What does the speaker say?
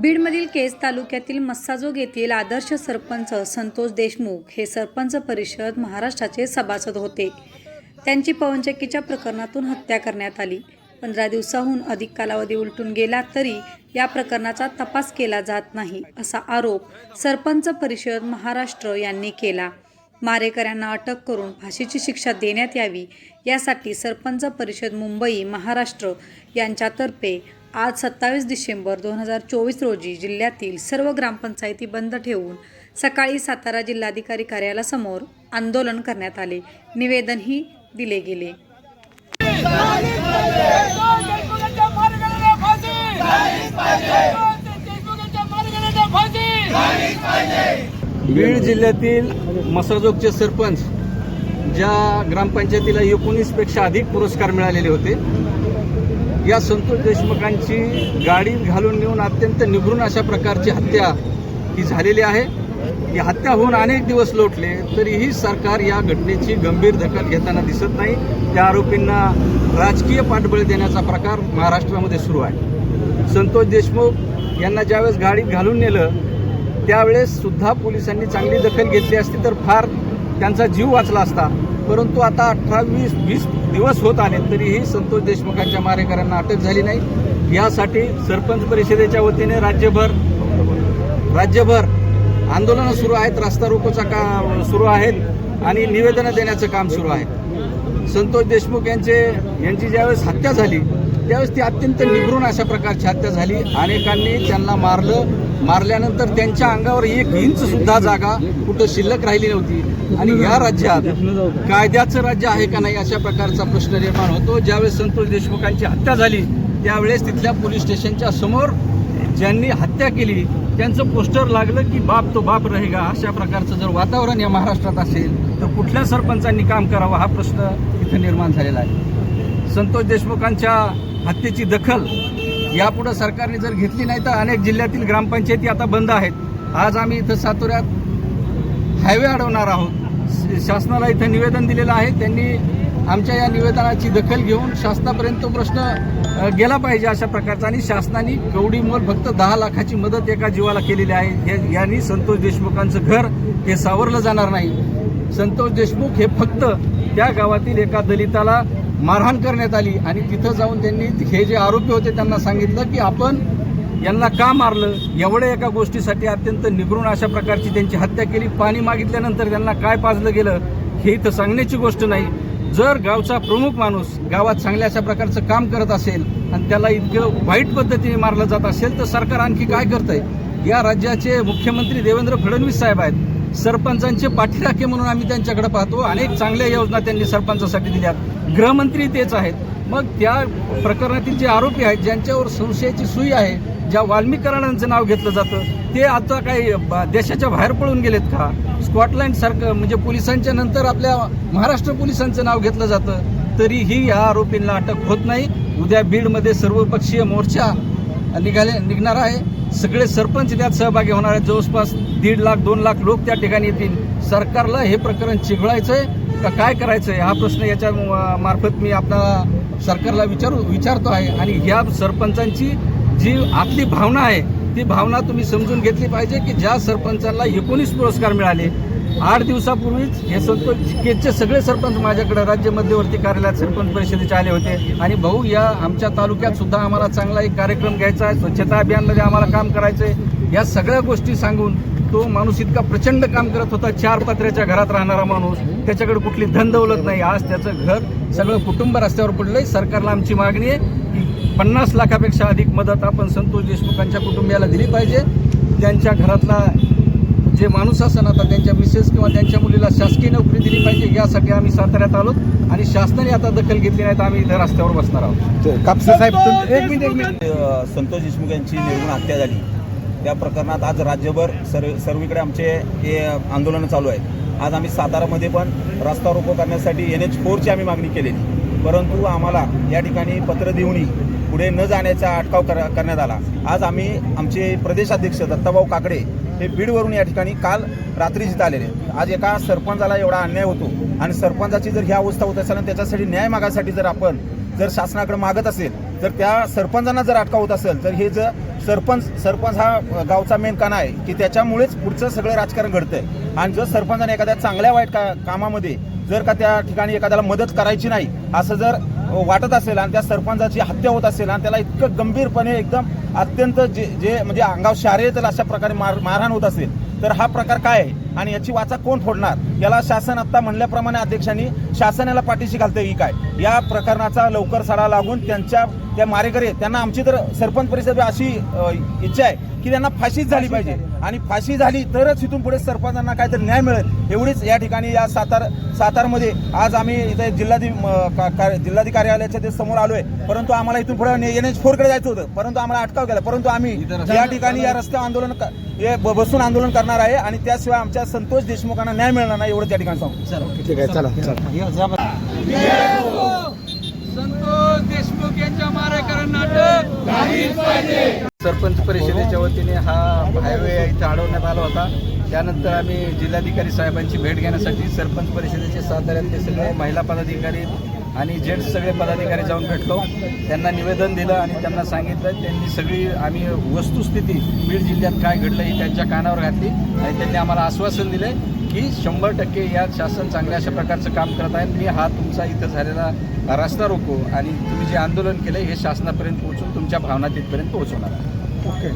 बीडमधील केज तालुक्यातील मस्साजोग येथील आदर्श सरपंच संतोष देशमुख हे सरपंच परिषद महाराष्ट्राचे सभासद होते. त्यांची पवनचक्कीच्या प्रकरणातून हत्या करण्यात आली. पंधरा दिवसाहून अधिक कालावधी उलटून गेला तरी या प्रकरणाचा तपास केला जात नाही असा आरोप सरपंच परिषद महाराष्ट्र यांनी केला. मारेकऱ्यांना अटक करून फाशीची शिक्षा देण्यात यावी यासाठी सरपंच परिषद मुंबई महाराष्ट्र यांच्यातर्फे आज सत्तावीस डिसेंबर दोन हजार चोवीस रोजी जिल्ह्यातील सर्व ग्रामपंचायती बंद ठेवून सकाळी सातारा जिल्हाधिकारी कार्यालयासमोर आंदोलन करण्यात आले. निवेदनही दिले गेले. बीड जिल्ह्यातील मसाजोगचे सरपंच ज्या ग्रामपंचायतीला एकोणीसपेक्षा अधिक पुरस्कार मिळालेले होते या संतोष देशमुखांची गाडी घालून नेऊन अत्यंत निभृण अशा प्रकारची हत्या ही झालेली आहे. ही हत्या होऊन अनेक दिवस लोटले तरीही सरकार या घटनेची गंभीर दखल घेताना दिसत नाही. त्या आरोपींना राजकीय पाठबळ देण्याचा प्रकार महाराष्ट्रामध्ये सुरू आहे. संतोष देशमुख यांना ज्यावेळेस गाडीत घालून नेलं त्यावेळेस सुद्धा पोलिसांनी चांगली दखल घेतली असती तर फार त्यांचा जीव वाचला असता. परंतु आता अठरा वीस वीस दिवस होत आले तरीही संतोष देशमुखांच्या मारेकऱ्यांना अटक झाली नाही. यासाठी सरपंच परिषदेच्या वतीने राज्यभर राज्यभर आंदोलनं सुरू आहेत. रास्ता रोकोचा का सुरू आहेत आणि निवेदनं देण्याचं काम सुरू आहे. संतोष देशमुख यांचे यांची ज्यावेळेस हत्या झाली त्यावेळेस ती अत्यंत निभृण अशा प्रकारची हत्या झाली. अनेकांनी त्यांना मारलं. मारल्यानंतर त्यांच्या अंगावर एक इंच सुद्धा जागा कुठं शिल्लक राहिली नव्हती. आणि या राज्यात कायद्याचं राज्य आहे का नाही अशा प्रकारचा प्रश्न निर्माण होतो. ज्यावेळेस संतोष देशमुखांची हत्या झाली त्यावेळेस तिथल्या पोलीस स्टेशनच्या समोर ज्यांनी हत्या केली त्यांचं पोस्टर लागलं की बाप तो बाप रहेगा. अशा प्रकारचं जर वातावरण या महाराष्ट्रात असेल तर कुठल्या सरपंचांनी काम करावं हा प्रश्न इथं निर्माण झालेला आहे. संतोष देशमुखांच्या हत्येची दखल यापुढं सरकारने जर घेतली नाही तर अनेक जिल्ह्यातील ग्रामपंचायती आता बंद आहेत. आज आम्ही इथं सातोऱ्यात हायवे अडवणार आहोत. श- शासनाला इथं निवेदन दिलेलं आहे. त्यांनी आमच्या या निवेदनाची दखल घेऊन शासनापर्यंत तो प्रश्न गेला पाहिजे अशा प्रकारचा आणि शासनाने कवडीमोल फक्त दहा लाखाची मदत एका जीवाला केलेली आहे. हे यांनी संतोष देशमुखांचं घर हे सावरलं जाणार नाही. संतोष देशमुख हे फक्त त्या गावातील एका दलिताला मारहाण करण्यात आली आणि तिथं जाऊन त्यांनी हे जे आरोपी होते त्यांना सांगितलं की आपण यांना का मारलं? एवढ्या एका गोष्टीसाठी अत्यंत निगृण अशा प्रकारची त्यांची हत्या केली. पाणी मागितल्यानंतर त्यांना काय पाजलं गेलं हे इथं सांगण्याची गोष्ट नाही. जर गावचा प्रमुख माणूस गावात चांगल्या अशा प्रकारचं काम करत असेल आणि त्याला इतकं वाईट पद्धतीने मारलं जात असेल तर सरकार आणखी काय करतंय? या राज्याचे मुख्यमंत्री देवेंद्र फडणवीस साहेब आहेत. सरपंचांचे पाठीराखे म्हणून आम्ही त्यांच्याकडे पाहतो. अनेक चांगल्या योजना त्यांनी सरपंचासाठी दिल्यात. गृहमंत्री तेच आहेत. मग त्या प्रकरणातील जे आरोपी आहेत ज्यांच्यावर संशयाची सुई आहे ज्या वाल्मीकरणांचं नाव घेतलं जातं ते आता काही देशाच्या बाहेर पळून गेलेत का? स्कॉटलँड सारखं म्हणजे पोलिसांच्या नंतर आपल्या महाराष्ट्र पोलिसांचं नाव घेतलं जातं तरीही या आरोपींना अटक होत नाही. उद्या बीडमध्ये सर्वपक्षीय मोर्चा निघाले निघणार आहे. सगळे सरपंच त्यात सहभागी होणार आहेत. जवळपास दीड लाख दोन लाख लोक त्या ठिकाणी येतील. सरकारला हे प्रकरण चिघळायचं आहे का काय आहे हा प्रश्न याच्या मार्फत मी आपला सरकारला विचारू विचारतो आहे. आणि ह्या सरपंचांची जी आतली भावना आहे ती भावना तुम्ही समजून घेतली पाहिजे की ज्या सरपंचांना एकोणीस पुरस्कार मिळाले आठ दिवसापूर्वीच हे संतोष केजचे सगळे सरपंच माझ्याकडे राज्य मध्यवर्ती कार्यालयात सरपंच परिषदेचे आले होते. आणि भाऊ या आमच्या तालुक्यात सुद्धा आम्हाला चांगला एक कार्यक्रम घ्यायचा आहे. स्वच्छता अभियानमध्ये आम्हाला काम करायचं आहे या सगळ्या गोष्टी सांगून तो माणूस इतका प्रचंड काम करत होता चार पत्र्याच्या घरात राहणारा माणूस. त्याच्याकडे कुठली धन दौलत नाही. आज त्याचं घर सगळं कुटुंब रस्त्यावर पडलंय. सरकारला आमची मागणी आहे की पन्नास लाखापेक्षा अधिक मदत आपण संतोष देशमुखांच्या कुटुंबियाला दिली पाहिजे. त्यांच्या घरातला जे माणूस असेल आता त्यांच्या मिसेस किंवा त्यांच्या मुलीला शासकीय नोकरी दिली पाहिजे यासाठी आम्ही साताऱ्यात आलो आणि शासनाने आता दखल घेतली नाही तर आम्ही इथं रस्त्यावर बसणार आहोत. कापसे साहेब एक मिनिट एक मिनिट. संतोष देशमुख यांची निर्गुण हत्या झाली. त्या प्रकरणात आज राज्यभर सर्व सर्वीकडे आमचे हे आंदोलनं चालू आहेत. आज आम्ही सातारामध्ये पण रस्ता रोको करण्यासाठी एन एच फोरची आम्ही मागणी केलेली. परंतु आम्हाला या ठिकाणी पत्र देऊनही पुढे न जाण्याचा अटकाव कर करण्यात आला. आज आम्ही आमचे प्रदेशाध्यक्ष दत्ताभाऊ काकडे हे बीडवरून या ठिकाणी काल रात्री जिथं आलेले आज एका सरपंचाला एवढा अन्याय होतो आणि सरपंचाची जर ही अवस्था होत असेल आणि त्याच्यासाठी न्याय मागासाठी जर आपण जर शासनाकडे मागत असेल तर त्या सरपंचांना जर अटकाव होत असेल तर हे जर सरपंच सरपंच हा गावचा मेन काना आहे की त्याच्यामुळेच पुढचं सगळं राजकारण घडतंय. आणि जर सरपंचाने एखाद्या चांगल्या वाईट का कामामध्ये जर का त्या ठिकाणी एखाद्याला मदत करायची नाही असं जर वाटत असेल आणि त्या सरपंचाची हत्या होत असेल आणि त्याला इतकं गंभीरपणे एकदम अत्यंत जे जे म्हणजे अंगाव शारे येतील अशा प्रकारे मार मारहाण होत असेल तर हा प्रकार काय आहे? आणि याची वाचा कोण फोडणार? याला शासन आता म्हणल्याप्रमाणे अध्यक्षांनी शासन याला पाठीशी घालतंय की काय? या प्रकरणाचा लवकर सडा लागून त्यांच्या त्या मारेकरी त्यांना आमची तर सरपंच परिषद अशी इच्छा आहे की त्यांना फाशीच झाली पाहिजे. आणि फाशी झाली तरच इथून पुढे सरपंचांना काहीतरी न्याय मिळेल. एवढीच या ठिकाणी या सातार सातारमध्ये आज आम्ही इथे जिल्हाधि म, का- का- जिल्हाधिकारी कार्यालयाच्या ते समोर आलोय. परंतु आम्हाला इथून पुढे एन एच फोरकडे जायचं होतं. परंतु आम्हाला अटकाव केला. परंतु आम्ही या ठिकाणी या रस्त्यावर आंदोलन हे बसून आंदोलन करणार आहे. आणि त्याशिवाय आमच्या संतोष देशमुखांना न्याय मिळणार नाही एवढं त्या ठिकाणी सांगतो ठीक आहे चला चला. संतोष देशमुख यांच्या सरपंच परिषदेच्या वतीने हा हायवे इथं अडवण्यात आला होता. त्यानंतर आम्ही जिल्हाधिकारी साहेबांची भेट घेण्यासाठी सरपंच परिषदेचे साताऱ्यातले सगळे महिला पदाधिकारी आणि जेंट्स सगळे पदाधिकारी जाऊन भेटलो. त्यांना निवेदन दिलं आणि त्यांना सांगितलं त्यांनी सगळी आम्ही वस्तुस्थिती बीड जिल्ह्यात काय घडलं ही त्यांच्या कानावर घातली आणि त्यांनी आम्हाला आश्वासन दिले की शंभर टक्के या शासन चांगल्या अशा प्रकारचं काम करत आहे मी हा तुमचा इथं झालेला रस्ता रोको आणि तुम्ही जे आंदोलन केलं हे शासनापर्यंत पोहोचून तुमच्या भावना तिथपर्यंत पोहोचवणार आहे. ओके.